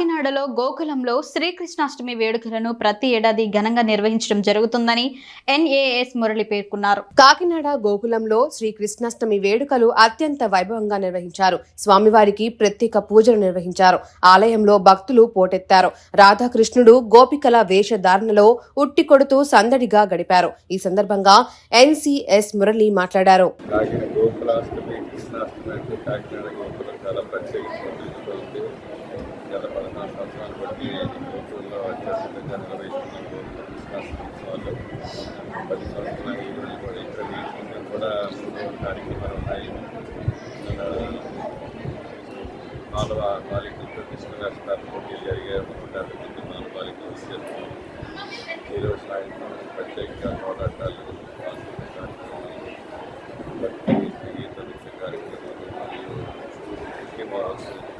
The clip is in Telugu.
కాకినాడలో గోకులంలో శ్రీకృష్ణాష్టమి వేడుకలను ప్రతి ఏడాది ఘనంగా నిర్వహించడం జరుగుతుందని ఎన్ఏఎస్ మురళి పేర్కొన్నారు. కాకినాడ గోకులంలో శ్రీ కృష్ణాష్టమి వేడుకలు అత్యంత వైభవంగా నిర్వహించారు. స్వామివారికి ప్రత్యేక పూజలు నిర్వహించారు. ఆలయంలో భక్తులు పోటెత్తారు. రాధాకృష్ణుడు గోపికల వేషధారణలో ఉట్టి కొడుతూ సందడిగా గడిపారు. ఈ సందర్భంగా ఎన్సిఎస్ మురళి మాట్లాడారు. చాలా గత పదహారు సంవత్సరాలు బట్టి గోకులంలో అత్యధికంగా నిర్వహిస్తున్న ఉత్సవాలు పది సంవత్సరాల ఈ రోజు కూడా ఇక్కడ వీటిని కూడా మూడు కార్యక్రమాలు ఉన్నాయి. నాలుగు బాలికలతో కృష్ణ వేస్తారు పోటీలు జరిగాయి నూట నాలుగు బాలికలు చేస్తున్నాం ఈరోజు సాయంత్రం ప్రత్యేకంగా పోరాటాలు కార్యక్రమాలు. భక్తి నృత్య కార్యక్రమాలు మరియు ముఖ్యమైన